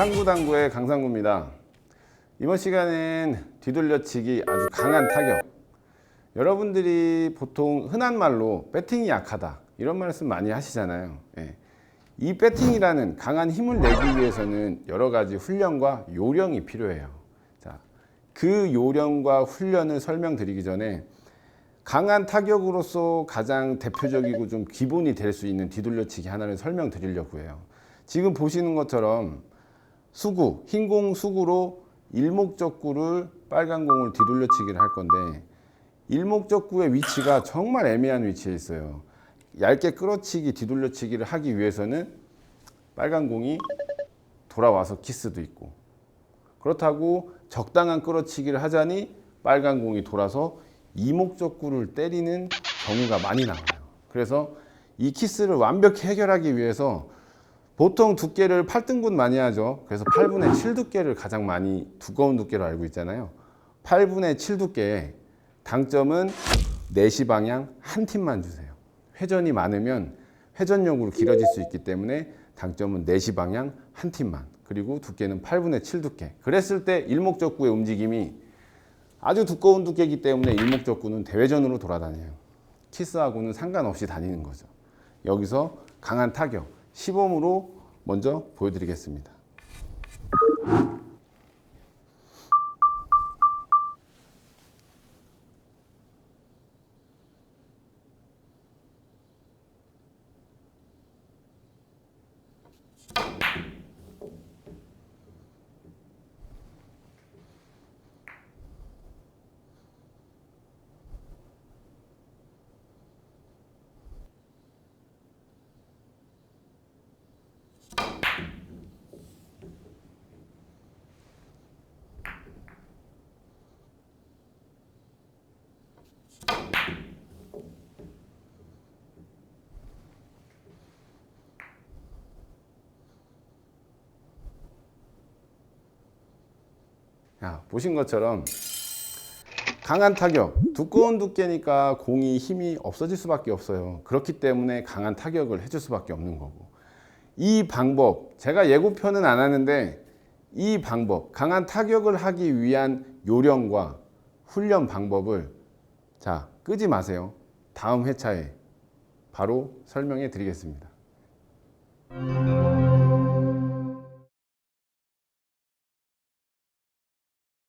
상구당구의 강상구입니다. 이번 시간엔 뒤돌려치기 아주 강한 타격. 여러분들이 보통 흔한 말로 배팅이 약하다 이런 말씀 많이 하시잖아요. 예. 이 배팅이라는 강한 힘을 내기 위해서는 여러 가지 훈련과 요령이 필요해요. 자, 그 요령과 훈련을 설명드리기 전에 강한 타격으로서 가장 대표적이고 좀 기본이 될 수 있는 뒤돌려치기 하나를 설명드리려고 해요. 지금 보시는 것처럼 수구, 흰 공 수구로 일목적구를 빨간 공을 뒤돌려치기를 할 건데 일목적구의 위치가 정말 애매한 위치에 있어요. 얇게 끌어치기, 뒤돌려치기를 하기 위해서는 빨간 공이 돌아와서 키스도 있고 그렇다고 적당한 끌어치기를 하자니 빨간 공이 돌아서 이목적구를 때리는 경우가 많이 나와요. 그래서 이 키스를 완벽히 해결하기 위해서 보통 두께를 8등분 많이 하죠. 그래서 8분의 7 두께를 가장 많이 두꺼운 두께로 알고 있잖아요. 8분의 7 두께 당점은 4시 방향 한 팀만 주세요. 회전이 많으면 회전력으로 길어질 수 있기 때문에 당점은 4시 방향 한 팀만 그리고 두께는 8분의 7 두께 그랬을 때 일목적구의 움직임이 아주 두꺼운 두께이기 때문에 일목적구는 대회전으로 돌아다녀요. 키스하고는 상관없이 다니는 거죠. 여기서 강한 타격 시범으로 먼저 보여드리겠습니다. 야, 보신 것처럼 강한 타격, 두꺼운 두께니까 공이 힘이 없어질 수밖에 없어요. 그렇기 때문에 강한 타격을 해줄 수밖에 없는 거고. 이 방법, 제가 예고편은 안 하는데 이 방법, 강한 타격을 하기 위한 요령과 훈련 방법을 자, 끄지 마세요. 다음 회차에 바로 설명해 드리겠습니다.